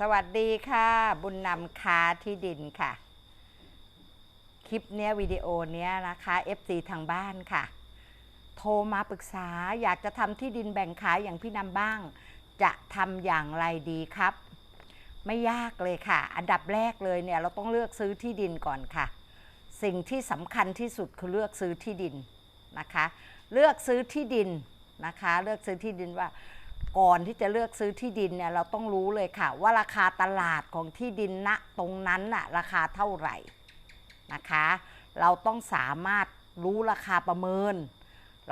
สวัสดีค่ะ บุญนำค้าที่ดินค่ะ คลิปเนี้ยวิดีโอเนี้ยนะคะ FC ทางบ้านค่ะ โทรมาปรึกษาอยากจะทำที่ดินแบ่งขายอย่างพี่นำบ้าง จะทำอย่างไรดีครับ ไม่ยากเลยค่ะ อันดับแรกเลยเนี่ยเราต้องเลือกซื้อที่ดินก่อนค่ะ สิ่งที่สำคัญที่สุดคือเลือกซื้อที่ดินนะคะ เลือกซื้อที่ดินนะคะ เลือกซื้อที่ดินว่า ก่อนที่จะเลือกซื้อที่ดินเนี่ยเราต้องรู้เลยค่ะ ว่าราคาตลาดของที่ดินณตรงนั้นน่ะราคาเท่าไหร่นะคะ เราต้องสามารถรู้ราคาประเมิน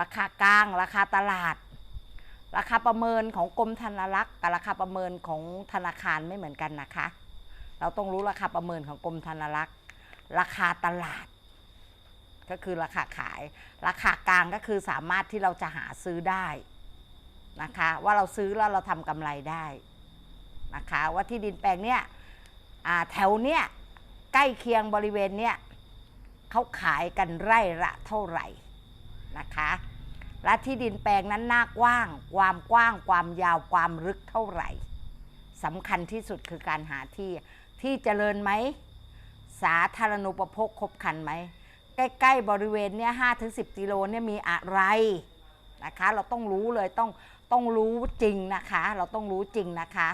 ราคากลาง ราคาตลาด ราคาประเมินของกรมธนรักษ์กับราคาประเมินของธนาคารไม่เหมือนกันนะคะ เราต้องรู้ราคาประเมินของกรมธนรักษ์ราคาตลาด ก็คือราคาขาย ราคากลางก็คือสามารถที่เราจะหาซื้อได้ นะคะ ว่าเราซื้อแล้วเราทำกำไรได้นะคะ ว่าที่ดินแปลงเนี้ยแถวเนี้ยใกล้เคียงบริเวณเนี้ยเขาขายกันไร่ละเท่าไหร่นะคะ และที่ดินแปลงนั้นหน้ากว้าง ความกว้างความยาวความลึกเท่าไหร่สำคัญที่สุดคือการหาที่ที่เจริญไหมสาธารณูปโภคครบครันไหมใกล้ ๆ บริเวณเนี้ยห้าถึงสิกิโลเนี่ยมีอะไรนะคะ เราต้องรู้เลยต้อง ต้องรู้จริงนะคะ เราต้องรู้จริงนะคะ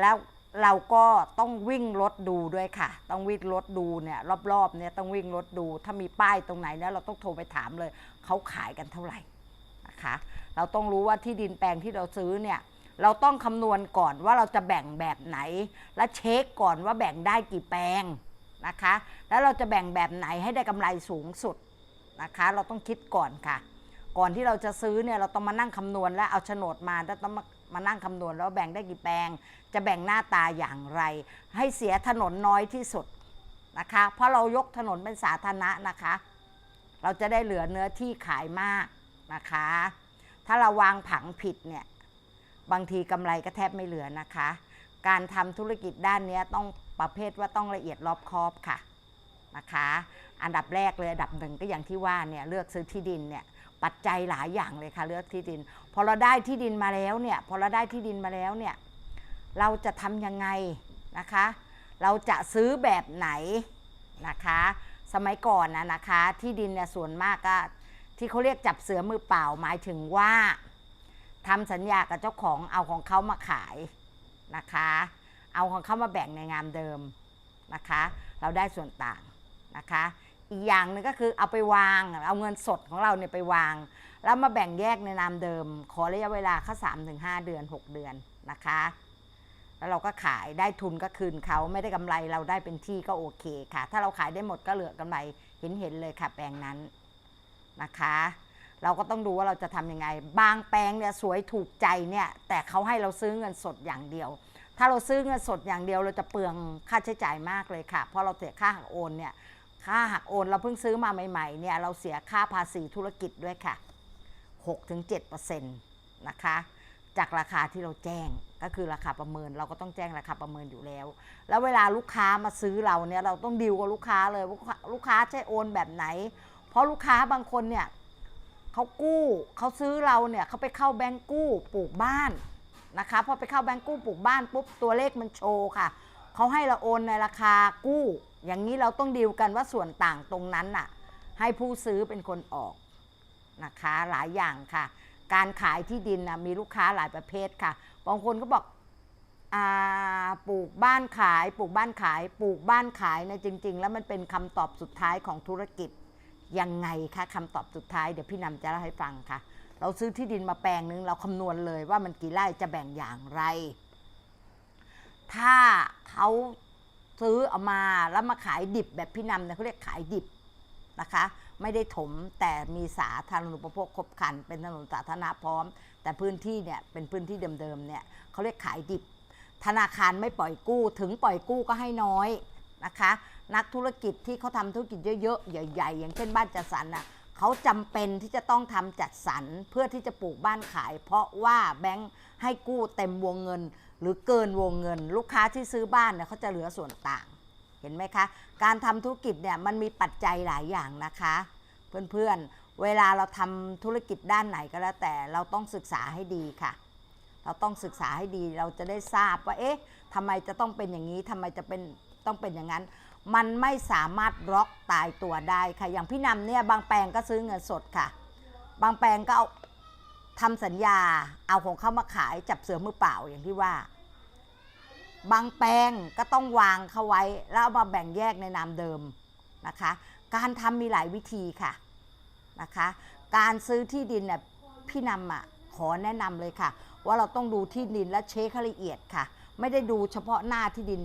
แล้วเราก็ต้องวิ่งรถดูด้วยค่ะ ต้องวิ่งรถดูเนี่ยรอบๆเนี่ยต้องวิ่งรถดู ถ้ามีป้ายตรงไหนเนี่ยเราต้องโทรไปถามเลย เขาขายกันเท่าไหร่นะคะ เราต้องรู้ว่าที่ดินแปลงที่เราซื้อเนี่ยเราต้องคำนวณก่อนว่าเราจะแบ่งแบบไหน และเช็คก่อนว่าแบ่งได้กี่แปลงนะคะ แล้วเราจะแบ่งแบบไหนให้ได้กำไรสูงสุดนะคะ เราต้องคิดก่อนค่ะ ก่อนที่เราจะซื้อเนี่ยเราต้องมานั่งคำนวณและเอาโฉนดมาแล้วต้องมามานั่งคำนวณแล้วแบ่งได้กี่แปลง จะแบ่งหน้าตาอย่างไร ให้เสียถนนน้อยที่สุดนะคะ เพราะเรายกถนนเป็นสาธารณะนะคะ เราจะได้เหลือเนื้อที่ขายมากนะคะ ถ้าเราวางผังผิดเนี่ยบางทีกำไรก็แทบไม่เหลือนะคะ การทำธุรกิจด้านนี้ต้องประเภทว่าต้องละเอียดรอบคอบค่ะนะคะ อันดับแรกเลยอันดับหนึ่งก็อย่างที่ว่าเนี่ยเลือกซื้อที่ดินเนี่ย ปัจจัยหลายอย่างเลยค่ะเลือกที่ดิน พอเราได้ที่ดินมาแล้วเนี่ยพอเราได้ที่ดินมาแล้วเนี่ยเราจะทำยังไงนะคะ เราจะซื้อแบบไหนนะคะ สมัยก่อนนะนะคะ ที่ดินเนี่ยส่วนมากก็ที่เขาเรียกจับเสือมือเปล่าหมายถึงว่าทำสัญญากับเจ้าของเอาของเขามาขายนะคะ เอาของเขามาแบ่งในงามเดิมนะคะ เราได้ส่วนต่างนะคะ อีกอย่างหนึงก็คือเอาไปวาง เอาเงินสดของเราเนี่ยไปวาง แล้วมาแบ่งแยกในนามเดิม ขอระยะเวลาแค่สามถึงห้าเดือน6เดือนนะคะ แล้วเราก็ขายได้ทุนก็คืนเขาไม่ได้กำไรเราได้เป็นที่ก็โอเคค่ะ ถ้าเราขายได้หมดก็เหลือกำไรเห็นเห็นๆเลยค่ะแปลงนั้นนะคะ เราก็ต้องดูว่าเราจะทำยังไง บางแปลงเนี่ยสวยถูกใจเนี่ยแต่เขาให้เราซื้อเงินสดอย่างเดียว ถ้าเราซื้อเงินสดอย่างเดียวเราจะเปลืองค่าใช้จ่ายมากเลยค่ะ เพราะเราเสียค่าหักโอนเนี่ย ค่าหักโอนเราเพิ่งซื้อมาใหม่ๆเนี่ยเราเสียค่าภาษีธุรกิจด้วยค่ะ 6-7%นะคะ จากราคาที่เราแจ้งก็คือราคาประเมินเราก็ต้องแจ้งราคาประเมินอยู่แล้ว แล้วเวลาลูกค้ามาซื้อเราเนี่ยเราต้องดีลกับลูกค้าเลยลูกค้าใช่โอนแบบไหน เพราะลูกค้าบางคนเนี่ยเขากู้เขาซื้อเราเนี่ยเขาไปเข้าแบงก์กู้ปลูกบ้านนะคะพอไปเข้าแบงก์กู้ปลูกบ้านปุ๊บตัวเลขมันโชว์ค่ะเขาให้เราโอนในราคากู้ อย่างนี้เราต้องดีลกันว่าส่วนต่างตรงนั้นน่ะให้ผู้ซื้อเป็นคนออกนะคะหลายอย่างค่ะ การขายที่ดินนะมีลูกค้าหลายประเภทค่ะบางคนก็บอกอปลูกบ้านขายปลูกบ้านขายปลูกบ้านขายนี่ยจริง ๆ แล้วมันเป็นคำตอบสุดท้ายของธุรกิจยังไงคะคำตอบสุดท้ายเดี๋ยวพี่นำจะเล่าให้ฟังค่ะ เราซื้อที่ดินมาแปลงนึงเราคำนวณเลยว่ามันกี่ไร่จะแบ่งอย่างไร ถ้าเขา ซื้อเอามาแล้วมาขายดิบแบบพี่นำเนี่ยเขาเรียกขายดิบนะคะ ไม่ได้ถมแต่มีสาธารณูปโภคครบครัน เป็นถนนสาธารณะพร้อม แต่พื้นที่เนี่ยเป็นพื้นที่เดิมๆเนี่ยเขาเรียกขายดิบ ธนาคารไม่ปล่อยกู้ถึงปล่อยกู้ก็ให้น้อยนะคะ นักธุรกิจที่เขาทำธุรกิจเยอะๆ ใหญ่ๆ อย่างเช่นบ้านจัดสรรน่ะเขาจำเป็นที่จะต้องทำจัดสรรเพื่อที่จะปลูกบ้านขาย เพราะว่าแบงค์ให้กู้เต็มวงเงิน หรือเกินวงเงิน ลูกค้าที่ซื้อบ้านเนี่ยเขาจะเหลือส่วนต่าง เห็นไหมคะ การทำธุรกิจเนี่ยมันมีปัจจัยหลายอย่างนะคะ เพื่อนๆ เวลาเราทำธุรกิจด้านไหนก็แล้วแต่เราต้องศึกษาให้ดีค่ะ เราต้องศึกษาให้ดีเราจะได้ทราบว่าเอ๊ะทำไมจะต้องเป็นอย่างนี้ทำไมจะเป็นต้องเป็นอย่างนั้น มันไม่สามารถล็อกตายตัวได้ค่ะ อย่างพี่นำเนี่ยบางแปลงก็ซื้อเงินสดค่ะ บางแปลงก็เอา ทำสัญญาเอาของเขามาขายจับเสือมือเปล่าอย่างที่ว่า บางแปลงก็ต้องวางเขาไว้ แล้วเอามาแบ่งแยกในนามเดิมนะคะ การทำมีหลายวิธีค่ะนะคะ การซื้อที่ดินเนี่ยพี่นำอะขอแนะนำเลยค่ะ ว่าเราต้องดูที่ดินและเช็คละเอียดค่ะ ไม่ได้ดูเฉพาะหน้าที่ดิน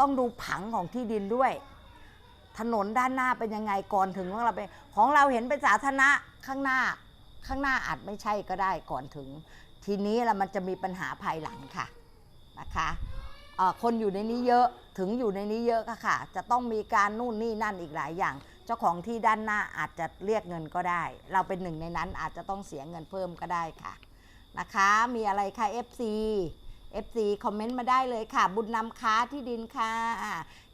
ต้องดูผังของที่ดินด้วย ถนนด้านหน้าเป็นยังไงก่อนถึงของเราไปของเราเห็นเป็นสาธารณะข้างหน้า ข้างหน้าอาจไม่ใช่ก็ได้ก่อนถึง ทีนี้ละมันจะมีปัญหาภายหลังค่ะนะคะคนอยู่ในนี้เยอะถึงอยู่ในนี้เยอะค่ะค่ะ จะต้องมีการนู่นนี่นั่นอีกหลายอย่าง เจ้าของที่ด้านหน้าอาจจะเรียกเงินก็ได้ เราเป็นหนึ่งในนั้นอาจจะต้องเสียเงินเพิ่มก็ได้ค่ะนะคะ มีอะไรคะ FC FC คอมเมนต์มาได้เลยค่ะ บุญนำค้าที่ดินค่ะ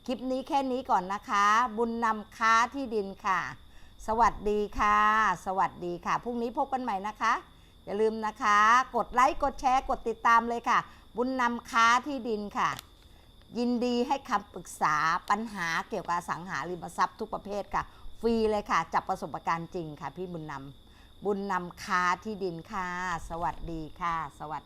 คลิปนี้แค่นี้ก่อนนะคะ บุญนำค้าที่ดินค่ะ สวัสดีค่ะ สวัสดีค่ะ พรุ่งนี้พบกันใหม่นะคะ อย่าลืมนะคะ กดไลค์ กดแชร์ กดติดตามเลยค่ะ บุญนำค้าที่ดินค่ะ ยินดีให้คำปรึกษาปัญหาเกี่ยวกับสังหาริมทรัพย์ทุกประเภทค่ะ ฟรีเลยค่ะ จับประสบการณ์จริงค่ะ พี่บุญนำบุญนำค้าที่ดินค่ะ สวัสดีค่ะ สวัสดี